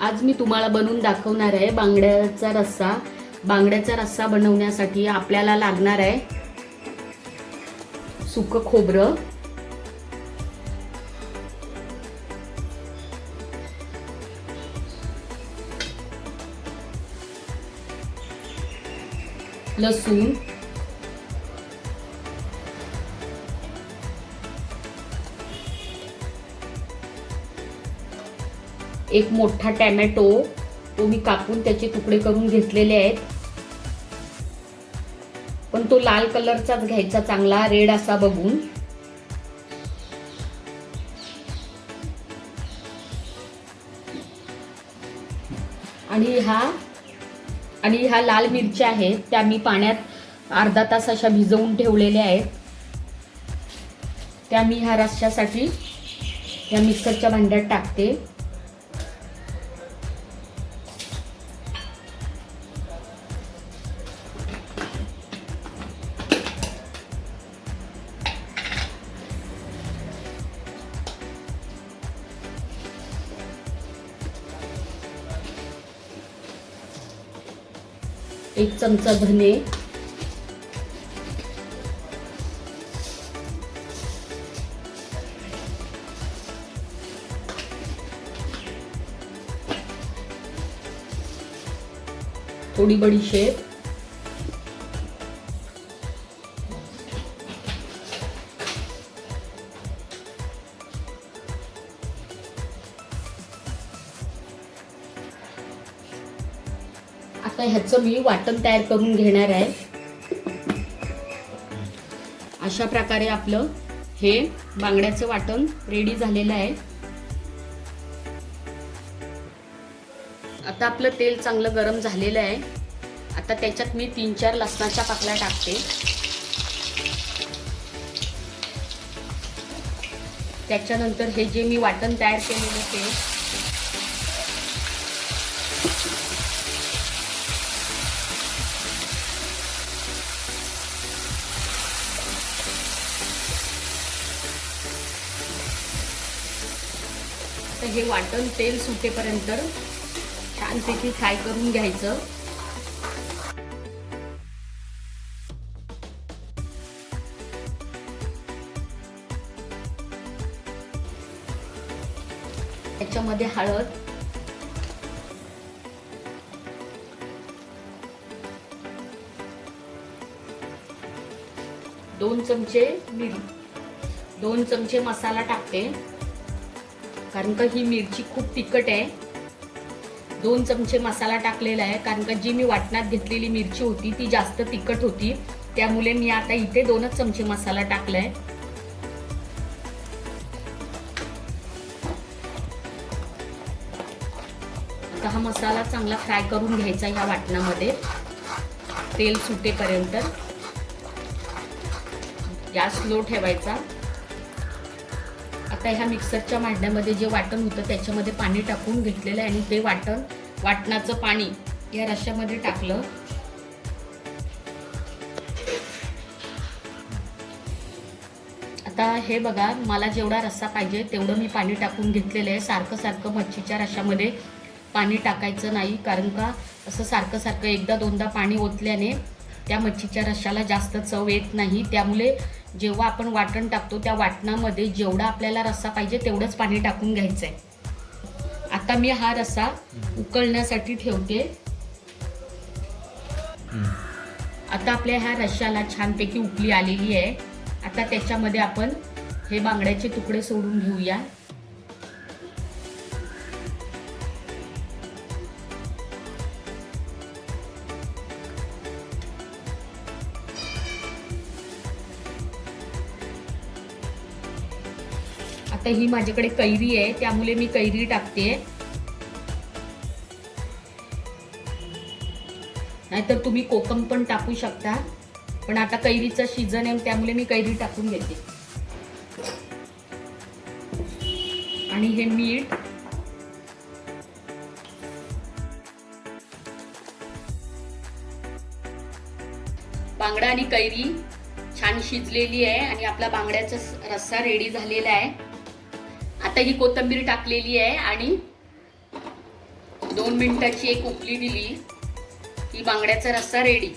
आज मी तुम्हाला बनवून दाखवणार आहे बांगड्याचा रस्सा. बांगड्याचा रस्सा बनवण्यासाठी आपल्याला लागणार आहे सुकं खोबरं. लसूण. एक मोठा टॅमॅटो तो मी कापून त्याचे तुकडे करून घेतलेले आहेत. पण तो लाल कलरचाच घ्यायचा चांगला रेड असा बघून. आणि हा आणि ह्या लाल मिरच्या आहेत त्या मी पाण्यात अर्धा तास अशा भिजवून ठेवलेल्या आहेत. त्या मी ह्या रश्श्यासाठी या मिक्सरच्या भांड्यात टाकते. एक चमचा धने. थोडी बडीशेप. आता ह्याचं मी वाटण तयार करून घेणार आहे. अशा प्रकारे आपलं हे बांगड्याचं वाटण रेडी झालेलं आहे. आता आपलं तेल चांगलं गरम झालेलं आहे. आता त्याच्यात मी तीन चार लसणाच्या पाकल्या टाकते. त्याच्यानंतर हे जे मी वाटण तयार केलेलं ते आता हे वाटण तेल सुटेपर्यंत छानपैकी फ्राय करून घ्यायचं. त्याच्यामध्ये हळद. दोन चमचे मिरी दोन चमचे मसाला टाकते. कारण का ही मिरची खूप तिखट आहे. दोन चमचे मसाला टाकलेला आहे. कारण का जी मी वाटणात घेतलेली मिरची होती ती जास्त तिखट होती. त्यामुळे मी आता इथे दोनच चमचे मसाला टाकलाय. आता हा मसाला चांगला फ्राय करून घ्यायचा ह्या वाटणामध्ये. तेल सुटेपर्यंत. गॅस स्लो ठेवायचा. आता ह्या मिक्सरच्या मांड्यामध्ये जे वाटण होतं त्याच्यामध्ये पाणी टाकून घेतलेलं आहे आणि ते वाटण वाटणाचं पाणी या रश्श्यामध्ये टाकलं. आता हे बघा मला जेवढा रस्सा पाहिजे तेवढं मी पाणी टाकून घेतलेलं आहे. सारखं सारखं मच्छीच्या रश्श्यामध्ये पाणी टाकायचं नाही कारण का असं सारखं सारखं एकदा दोनदा पाणी ओतल्याने त्या मच्छीच्या रश्श्याला जास्त चव येत नाही. त्यामुळे जेव्हा आपण वाटण टाकतो त्या वाटणामध्ये जेवढा आपल्याला रस्सा पाहिजे तेवढंच पाणी टाकून घ्यायचं आहे आता मी हा रस्सा उकळण्यासाठी ठेवते. आता आपल्या ह्या रश्श्याला छानपैकी उकली आलेली आहे. आता त्याच्यामध्ये आपण हे बांगड्याचे तुकडे सोडून घेऊया. आता ही माझ्याकडे कैरी आहे त्यामुळे मी कैरी टाकते. नाहीतर तुम्ही कोकम पण टाकू शकता. पण आता कैरीचा सीझन आहे त्यामुळे मी कैरी टाकून घेते. आणि हे मीठ. बांगडा आणि कैरी छान शिजलेली आहे आणि आपला बांगड्याचा रस्सा रेडी झालेला आहे. आता ही कोथिंबीर टाकलेली आहे आणि दोन मिनिटाची एक उकळी दिली. की बांगड्याचा रस्सा रेडी